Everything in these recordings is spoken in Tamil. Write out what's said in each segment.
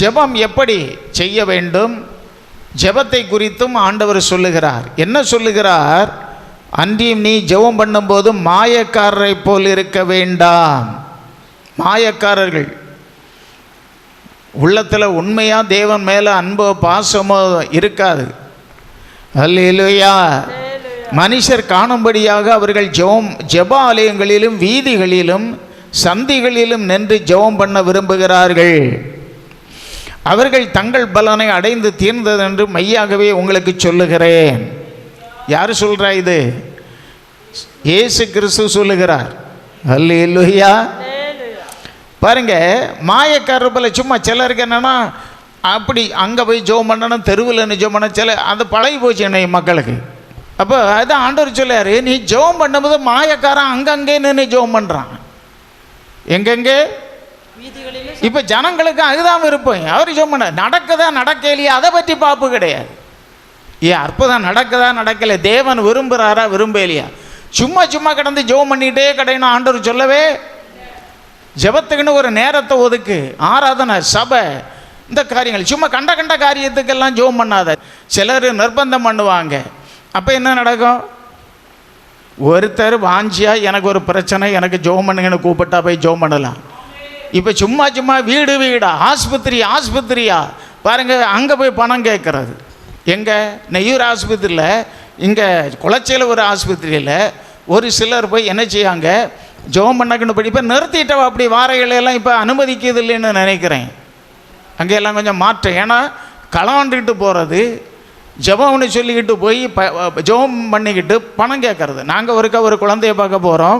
ஜெபம் எப்படி செய்ய வேண்டும்? ஜெபத்தை குறித்தும் ஆண்டவர் சொல்லுகிறார். என்ன சொல்லுகிறார்? அன்றியும் நீ ஜெபம் பண்ணும்போது மாயக்காரரை போல் இருக்க வேண்டாம். மாயக்காரர்கள். உள்ளத்தில் உண்மையாக தேவன் மேலே அன்போ பாசமோ இருக்காது. அல்லேலூயா. மனுஷர் காணும்படியாக அவர்கள் ஜெபம் ஜெப ஆலயங்களிலும் வீதிகளிலும் சந்திகளிலும் நின்று ஜெபம் பண்ண விரும்புகிறார்கள். அவர்கள் தங்கள் பலனை அடைந்து தீர்ந்தது என்று மையாகவே உங்களுக்கு சொல்லுகிறேன். யார் சொல்கிறா இது? இயேசு கிறிஸ்து சொல்லுகிறார். அல்லேலூயா. பாருங்க மாயக்காரர் போல சும்மா சிலருக்கு என்னென்னா அப்படி அங்கே போய் ஜோம் பண்ணணும் தெருவில் ஜோம் பண்ண சில அது பழகி போச்சு என்னை மக்களுக்கு. அப்போ அது ஆண்டவர் சொல்லார் நீ ஜோம் பண்ணும்போது மாயக்காரன் அங்கங்கே நின்று ஜோம் பண்ணுறான் எங்கெங்கே? இப்போ ஜனங்களுக்கு அதுதான் விருப்பம். அவர் சொன்ன பண்ண நடக்குதா நடக்கலையா? அதை பற்றி பாப்பு கிடையாது. ஏன் அற்புதம் நடக்குதா நடக்கலை? தேவன் விரும்புகிறாரா விரும்பலையா? சும்மா சும்மா கிடந்து ஜெபம் பண்ணிகிட்டே கிடையணும் ஆண்டவர் சொல்லவே ஜெபத்துக்குன்னு ஒரு நேரத்தை ஒதுக்கு ஆராதனை சபை இந்த காரியங்கள். சும்மா கண்ட கண்ட காரியத்துக்கெல்லாம் ஜோம் பண்ணாத. சிலர் நிர்பந்தம் பண்ணுவாங்க. அப்போ என்ன நடக்கும்? ஒருத்தர் வாஞ்சியா எனக்கு ஒரு பிரச்சனை எனக்கு ஜோம் பண்ணுங்கன்னு கூப்பிட்டா போய் ஜோம் பண்ணலாம். இப்போ சும்மா சும்மா வீடு வீடா ஆஸ்பத்திரி ஆஸ்பத்திரியா? பாருங்கள் அங்கே போய் பணம் கேட்குறது எங்கே? நெய்யூர் ஆஸ்பத்திரியில் இங்கே குளச்சையில் ஒரு ஆஸ்பத்திரியில் ஒரு சிலர் போய் என்ன செய்யாங்க ஜோம் பண்ணக்குன்னு படி இப்போ நிறுத்திட்டவ அப்படி வாரைகளெல்லாம் இப்போ அனுமதிக்கிறது இல்லைன்னு நினைக்கிறேன். அங்கெல்லாம் கொஞ்சம் மாற்றம். ஏன்னா களவாண்டுக்கிட்டு போகிறது ஜெபம்னு சொல்லிக்கிட்டு போய் ப ஜெபம் பண்ணிக்கிட்டு பணம் கேட்கறது நாங்கள் ஒருக்கா ஒரு குழந்தைய பார்க்க போகிறோம்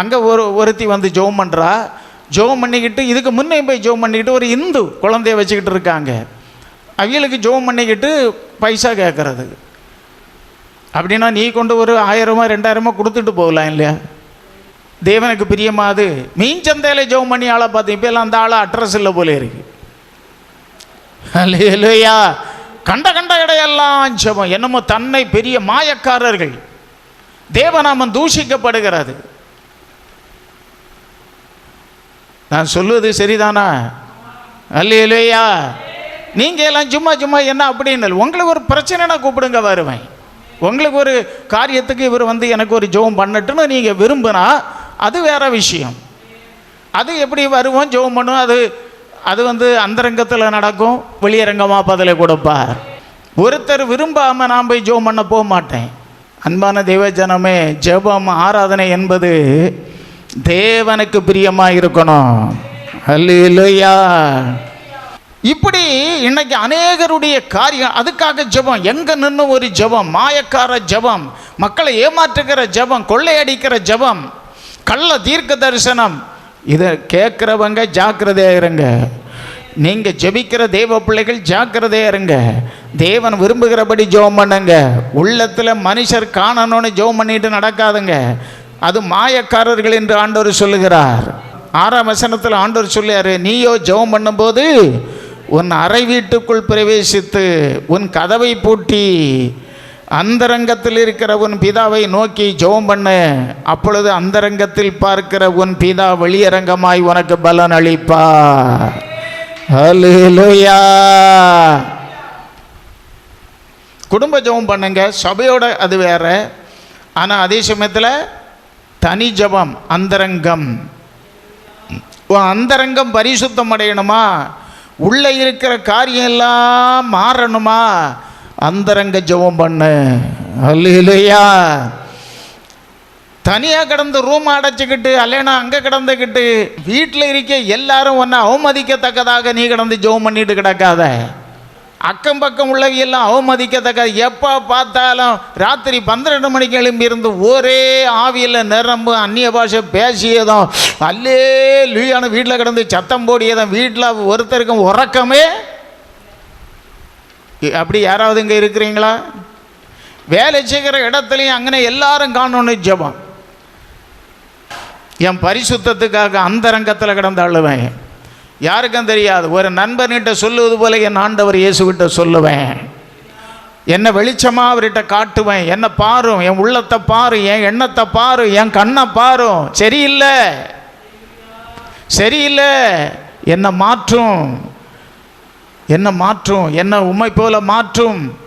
அங்கே ஒரு ஒருத்தி வந்து ஜெபம் பண்ணுறா ஜெபம் பண்ணிக்கிட்டு இதுக்கு முன்னே போய் ஜெபம் பண்ணிக்கிட்டு ஒரு இந்து குழந்தைய வச்சுக்கிட்டு இருக்காங்க. அவங்களுக்கு ஜெபம் பண்ணிக்கிட்டு பைசா கேட்குறது. அப்படின்னா நீ கொண்டு ஒரு ஆயிரமோ ரெண்டாயிரமோ கொடுத்துட்டு போகலாம் இல்லையா? தேவனுக்கு பிரியமாது மீன் சந்தையில் ஜெபம் பண்ணி ஆளை பார்த்து இப்போ எல்லாம் அந்த ஆளை அட்ரஸ் இல்லை போல இருக்கு. இல்லையா கண்ட கண்ட இடையெல்லாம் ஜெபம். என்னமோ தன்னை பெரிய மாயக்காரர்கள். தேவநாமம் தூஷிக்கப்படுகிறது. நான் சொல்லுவது சரிதானா? அல்லையா நீங்கள் எல்லாம் சும்மா சும்மா என்ன அப்படின்னு உங்களுக்கு ஒரு பிரச்சனைனா கூப்பிடுங்க வருவேன். உங்களுக்கு ஒரு காரியத்துக்கு இவர் வந்து எனக்கு ஒரு ஜெபம் பண்ணட்டுன்னு நீங்கள் விரும்பினா அது வேற விஷயம். அது எப்படி வருவோம் ஜெபம் பண்ணுவோம் அது அது வந்து அந்தரங்கத்தில் நடக்கும் வெளியரங்கமாக பதிலை கொடுப்பார். ஒருத்தர் விரும்பாமல் நான் போய் ஜெபம் பண்ண போக மாட்டேன். அன்பான தேவஜனமே ஜெபம் ஆராதனை என்பது தேவனுக்கு பிரியமாக இருக்கணும். அல்லையா இப்படி இன்னைக்கு அநேகருடைய காரியம் அதுக்காக ஜெபம் எங்க நின்று ஒரு ஜெபம் மாயக்கார ஜெபம் மக்களை ஏமாற்றுகிற ஜெபம் கொள்ளையடிக்கிற ஜெபம் கள்ள தீர்க்க தரிசனம் இதை கேட்குறவங்க ஜாக்கிரதையாக இருங்க. நீங்கள் ஜெபிக்கிற தேவ பிள்ளைகள் ஜாக்கிரதையாக இருங்க. தேவன் விரும்புகிறபடி ஜெபம் பண்ணுங்க. உள்ளத்தில் மனுஷர் காணணும்னு ஜெபம் பண்ணிட்டு நடக்காதுங்க. அது மாயக்காரர்கள் என்று ஆண்டவர் சொல்லுகிறார். ஆறாம் வசனத்தில் ஆண்டவர் சொல்லியாரு நீயோ ஜெபம் பண்ணும்போது உன் அறை வீட்டுக்குள் பிரவேசித்து உன் கதவை பூட்டி அந்தரங்கத்தில் இருக்கிற உன் பிதாவை நோக்கி ஜெபம் பண்ணு. அப்பொழுது அந்தரங்கத்தில் பார்க்கிற உன் பிதா வெளியரங்கமாய் உனக்கு பலன் அளிப்பார். ஹalleluya. குடும்ப ஜெபம் பண்ணுங்க சபையோட அது வேற. ஆனால் அதே சமயத்தில் தனி ஜெபம் அந்தரங்கம். உன் அந்தரங்கம் பரிசுத்தம் அடையணுமா? உள்ளே இருக்கிற காரியம் எல்லாம் மாறணுமா? அந்தரங்க ஜெபம் பண்ணு. அல்லையா தனியாக கிடந்து ரூம் அடைச்சிக்கிட்டு அல்லைனா அங்கே கிடந்துக்கிட்டு வீட்டில் இருக்க எல்லாரும் ஒன்று அவமதிக்கத்தக்கதாக நீ கிடந்து ஜெபம் பண்ணிட்டு கிடக்காத. அக்கம் பக்கம் உள்ளவையெல்லாம் அவமதிக்கத்தக்க எப்போ பார்த்தாலும் ராத்திரி பன்னிரெண்டு மணிக்கு எழும்பி இருந்து ஒரே ஆவியில் நிரம்பு அந்நிய பாஷை பேசியதும் அல்லே லூயான வீட்டில் கிடந்து சத்தம் போடியதும் வீட்டில் ஒருத்தருக்கும் உறக்கமே அப்படி யாராவது இங்கே இருக்கிறீங்களா? வேலை செய்கிற இடத்துலையும் அங்கே எல்லாரும் காணணும்னு ஜெபம். என் பரிசுத்தத்துக்காக அந்தரங்கத்தில் கிடந்து அழுவேன். யாருக்கும் தெரியாது. ஒரு நண்பன்கிட்ட சொல்லுவது போல என் ஆண்டவர் இயேசுகிட்ட சொல்லுவேன். என்னை வெளிச்சமாக அவர்கிட்ட காட்டுவேன். என்னை பாரும். என் உள்ளத்தை பாரு என் எண்ணத்தை பாரு என் கண்ணை பாரும். சரியில்லை. சரியில்லை. என்னை மாற்றும். என்ன மாற்றும். என்னை உண்மை போல மாற்றும்.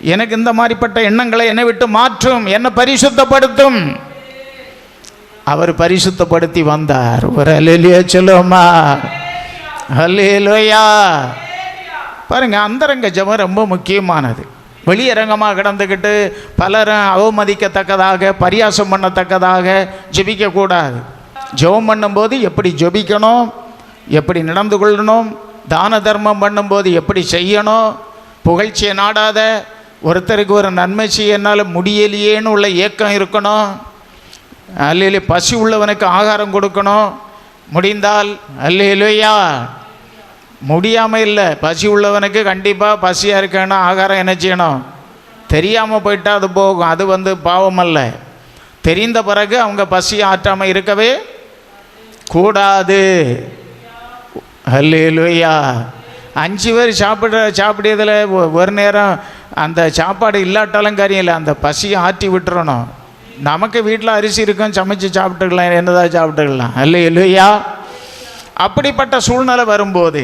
எனக்கு இந்த மாதிரிப்பட்ட எண்ணங்களை என்னை விட்டு மாற்றும். என்னை பரிசுத்தப்படுத்தும். அவர் பரிசுத்தப்படுத்தி வந்தார். ஒரு அலையிலேயே சொல்லுமா அல்லேலோயா பாருங்க அந்தரங்க ஜெபம் ரொம்ப முக்கியமானது. வெளியரங்கமாக கிடந்துக்கிட்டு பலரும் அவமதிக்கத்தக்கதாக பரியாசம் பண்ணத்தக்கதாக ஜெபிக்கக்கூடாது. ஜெபம் பண்ணும்போது எப்படி ஜபிக்கணும்? எப்படி நடந்து கொள்ளணும்? தான தர்மம் பண்ணும்போது எப்படி செய்யணும்? புகழ்ச்சியை நாடாத ஒருத்தருக்கு ஒரு நன்மை செய்ய என்னால் முடியலையேன்னு உள்ள ஏக்கம் இருக்கணும். அல்ல பசி உள்ளவனுக்கு ஆகாரம் கொடுக்கணும். முடிந்தால் அல்லையிலையா முடியாமல் இல்லை பசி உள்ளவனுக்கு கண்டிப்பாக பசியாக இருக்கணும் ஆகாரம் என்ன செய்யணும்? தெரியாமல் போயிட்டால் அது போகும். அது வந்து பாவம் அல்ல தெரிந்த பிறகு அவங்க பசி ஆற்றாமல் இருக்கவே கூடாது. அல்லேலூயா. அஞ்சு பேர் சாப்பிட்ற சாப்பிடியதில் ஒரு நேரம் அந்த சாப்பாடு இல்லாட்டாலும் கரியும் இல்லை. அந்த பசியை ஆற்றி விட்டுறணும். நமக்கு வீட்டில் அரிசி இருக்கும் சமைச்சு சாப்பிட்டுக்கலாம் என்னதான் சாப்பிட்டுக்கலாம். இல்லை இல்லையா அப்படிப்பட்ட சூழ்நிலை வரும்போது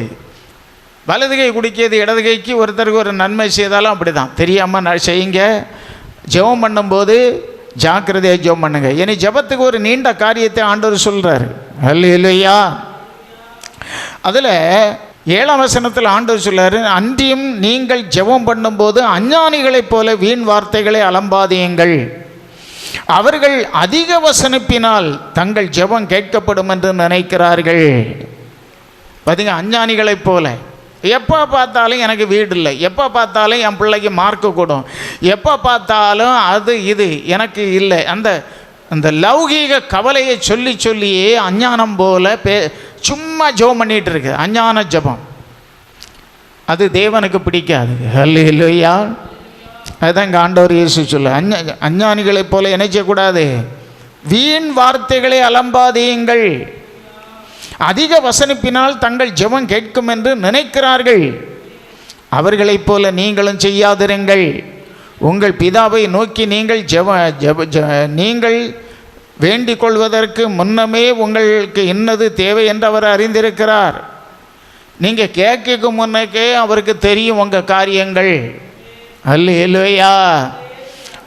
வலது கை குடிக்கிறது இடது கைக்கு ஒருத்தருக்கு ஒரு நன்மை செய்தாலும் அப்படி தான் தெரியாமல் செய்யுங்க. ஜெபம் பண்ணும்போது ஜாக்கிரதையாக ஜெபம் பண்ணுங்க. இனி ஜெபத்துக்கு ஒரு நீண்ட காரியத்தை ஆண்டவர் சொல்கிறார் அல்ல இல்லையா அதில் ஏழாம் வசனத்தில் ஆண்டவர் சொல்கிறார் அன்றியும் நீங்கள் ஜெபம் பண்ணும்போது அஞ்ஞானிகளைப் போல வீண் வார்த்தைகளை அலம்பாதியுங்கள் அவர்கள் அதிக வசனிப்பினால் தங்கள் ஜெபம் கேட்கப்படும் என்று நினைக்கிறார்கள். பார்த்தீங்க அஞ்ஞானிகளைப் போல. எப்போ பார்த்தாலும் எனக்கு வீடு இல்லை. எப்போ பார்த்தாலும் என் பிள்ளைக்கு மார்க்கு கூடும். எப்போ பார்த்தாலும் அது இது எனக்கு இல்லை. அந்த அந்த லௌகீக கவலையை சொல்லி சொல்லியே அஞ்ஞானம் போல பே சும்மா ஜெபம் பண்ணிகிட்டு இருக்கு. அஞ்ஞான ஜெபம். அது தேவனுக்கு பிடிக்காது. அல்லையா அதுதான் இங்கே ஆண்டவர் இயேசு சொல்ல அஞ்ஞ அஞ்ஞானிகளைப் போல என்ன வீண் வார்த்தைகளை அலம்பாதீங்கள். அதிக வசனிப்பினால் தங்கள் ஜெபம் கேட்கும் என்று நினைக்கிறார்கள். அவர்களைப் போல நீங்களும் செய்யாதிருங்கள். உங்கள் பிதாவை நோக்கி நீங்கள் ஜெப ஜெப ஜெ- நீங்கள் வேண்டிக் கொள்வதற்கு முன்னமே உங்களுக்கு இன்னது தேவை என்று அவர் அறிந்திருக்கிறார். நீங்கள் கேட்க முன்னக்கே அவருக்கு தெரியும் உங்கள் காரியங்கள். அல்ல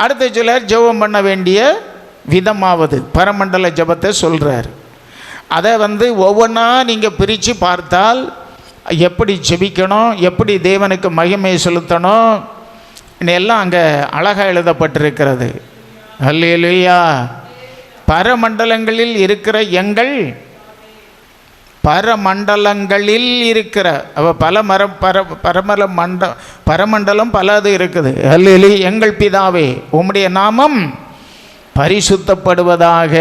அடுத்த சிலர் ஜெபம் பண்ண வேண்டிய விதமாவது பரமண்டல ஜெபத்தை சொல்கிறார் அதை வந்து ஒவ்வொன்றா நீங்கள் பிரித்து பார்த்தால் எப்படி ஜெபிக்கணும் எப்படி தேவனுக்கு மகிமை செலுத்தணும் எல்லாம் அங்கே அழகாக எழுதப்பட்டிருக்கிறது. அல்லேலூயா பரமண்டலங்களில் இருக்கிற எங்கள் பரமண்டலங்களில் இருக்கிற அவள் பல மர பர பரமல மண்ட பரமண்டலம் பலது இருக்குது. அல்லேலி எங்கள் பிதாவே உம்முடைய நாமம் பரிசுத்தப்படுவதாக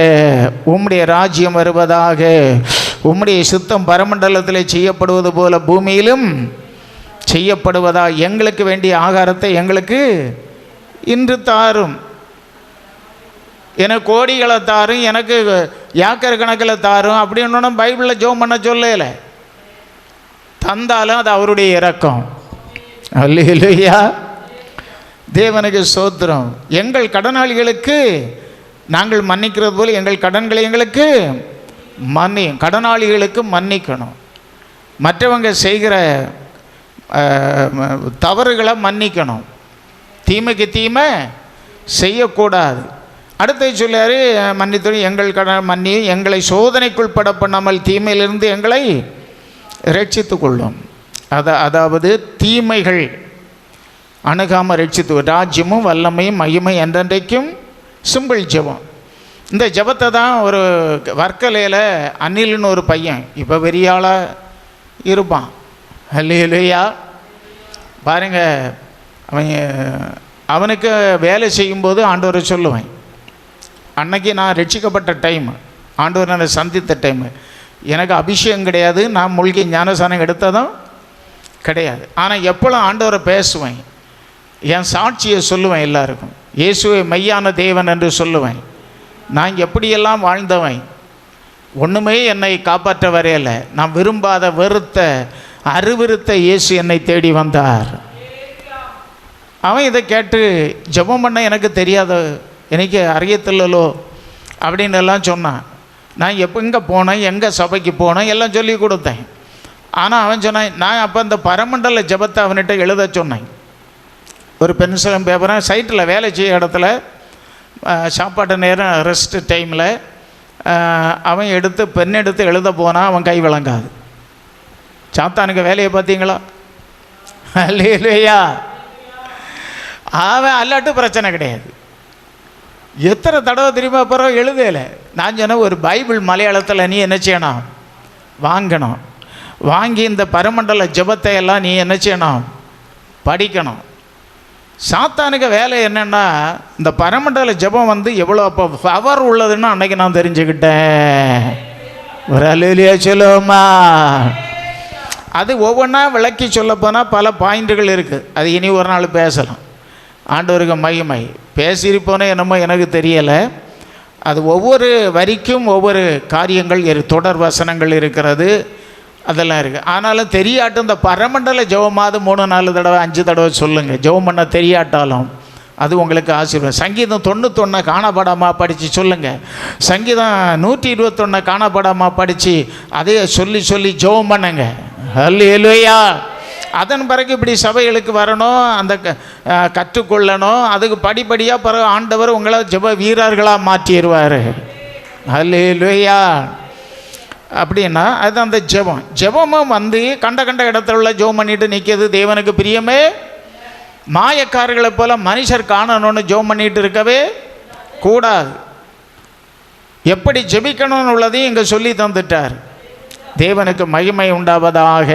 உம்முடைய ராஜ்யம் வருவதாக உம்முடைய சுத்தம் பரமண்டலத்தில் செய்யப்படுவது போல பூமியிலும் செய்யப்படுவதா எங்களுக்கு வேண்டிய ஆகாரத்தை எங்களுக்கு இன்று தாரும். எனக்கு கோடிகளை தாரும் எனக்கு ஏக்கர் கணக்கில் தாரும் அப்படின்னு பைபிளில் ஜோம் பண்ண சொல்லல. தந்தாலும் அது அவருடைய இறக்கம் அல்லையா தேவனுக்கு சோத்திரம். எங்கள் கடனாளிகளுக்கு நாங்கள் மன்னிக்கிறது போல் எங்கள் கடன்களை எங்களுக்கு மன்னி கடனாளிகளுக்கு மன்னிக்கணும். மற்றவங்க செய்கிற தவறுகளை மன்னிக்கணும். தீமைக்கு தீமை செய்யக்கூடாது. அடுத்து சொல்லார் மன்னித்து எங்கள் கடன் மன்னி எங்களை சோதனைக்குள் பட பண்ணாமல் தீமையிலிருந்து எங்களை ரட்சித்து கொள்ளும் அத அதாவது தீமைகள் அணுகாமல் ரட்சித்து ராஜ்யமும் வல்லமையும் மகிமை என்றென்றைக்கும் சிம்பிள் ஜெபம். இந்த ஜெபத்தை தான் ஒரு வர்க்கலையில் அனில்னு ஒரு பையன் இப்போ பெரிய ஆளாக இருப்பான். இல்லையா பாருங்கள் அவன் அவனுக்கு வேலை செய்யும்போது ஆண்டவரை சொல்லுவேன். அன்னைக்கு நான் ரட்சிக்கப்பட்ட டைம் ஆண்டவர் நான் சந்தித்த டைம் எனக்கு அபிஷேகம் கிடையாது நான் மூழ்கி ஞானசானம் எடுத்ததும் கிடையாது. ஆனால் எப்பொழுதும் ஆண்டவரை பேசுவேன் என் சாட்சியை சொல்லுவேன் எல்லாருக்கும். இயேசுவை மையான தேவன் என்று சொல்லுவேன். நான் எப்படியெல்லாம் வாழ்ந்தவன் ஒன்றுமே என்னை காப்பாற்ற வரையலை நான் விரும்பாத வெறுத்த அருவிருத்த இயேசு என்னை தேடி வந்தார். அவன் இதை கேட்டு ஜெபம் பண்ண எனக்கு தெரியாத எனக்கு அறியத்தில்லலோ அப்படின்னு எல்லாம் சொன்னான். நான் எப்போ எங்கே போனேன்? எங்கே சபைக்கு போனேன்? எல்லாம் சொல்லி கொடுத்தேன். ஆனால் அவன் சொன்னான் நான் அப்போ அந்த பரமண்டல ஜபத்தை அவன்கிட்ட எழுத சொன்னேன். ஒரு பென்சிலும் பேப்பரும் சைட்டில் வேலை செய்ய இடத்துல சாப்பாட்டு நேரம் ரெஸ்ட் டைமில் அவன் எடுத்து பென் எடுத்து எழுத போனால் அவன் கை விளங்காது. சாத்தானுக்கு வேலையை பார்த்தீங்களா? இல்லையா அவன் அல்லாட்டு பிரச்சனை கிடையாது. எத்தனை தடவை தெரியுமா பிறகு எழுதலை? நான் சொன்னேன் ஒரு பைபிள் மலையாளத்தில் நீ என்ன செய்யணும்? வாங்கணும். வாங்கி இந்த பரமண்டல ஜபத்தை எல்லாம் நீ என்ன செய்யணும்? படிக்கணும். சாத்தானுக்கு வேலை என்னென்னா இந்த பரமண்டல ஜெபம் வந்து எவ்வளோ அப்போ பவர் உள்ளதுன்னு அன்னைக்கு நான் தெரிஞ்சுக்கிட்டேன். ஒரு அலுலியா சொல்லுவோமா? அது ஒவ்வொன்றா விளக்கி சொல்லப்போனால் பல பாயிண்ட்டுகள் இருக்குது அது இனி ஒரு நாள் பேசலாம். ஆண்டவருக்கு மகிமை. பேசியிருப்போனே என்னமோ எனக்கு தெரியலை. அது ஒவ்வொரு வரிக்கும் ஒவ்வொரு காரியங்கள் இரு- தொடர் வசனங்கள் இருக்கிறது. அதெல்லாம் இருக்குது ஆனாலும் தெரியாட்டும் இந்த பரமண்டல ஜெபமாவது மூணு நாலு தடவை அஞ்சு தடவை சொல்லுங்கள் ஜெபம் பண்ண தெரியாட்டாலும் அது உங்களுக்கு ஆசீர்வாதம். சங்கீதம் தொண்ணூத்தொன்னை காணப்படாமல் படித்து சொல்லுங்கள் சங்கீதம் நூற்றி இருபத்தொன்னை காணப்படாமல் படித்து அதையே சொல்லி சொல்லி ஜெபம் பண்ணுங்க. அல்லேலூயா அதன் பிறகு இப்படி சபைகளுக்கு வரணும் அந்த க- கற்றுக்கொள்ளணும் அதுக்கு படிப்படியாக பிறகு ஆண்டவர் உங்களை ஜெப வீரர்களாக மாற்றிடுவார். அல்லேலூயா அப்படின்னா அது அந்த ஜெபம். ஜெபமும் வந்து கண்ட கண்ட இடத்துல உள்ள ஜெபம் பண்ணிட்டு நிற்கிறது தேவனுக்கு பிரியமே. மாயக்காரர்களை போல மனுஷர் காணணும்னு ஜெபம் பண்ணிட்டு இருக்கவே கூடாது. எப்படி ஜெபிக்கணும்னு உள்ளதையும் இங்கே சொல்லி தந்துட்டார். தேவனுக்கு மகிமை உண்டாவதாக.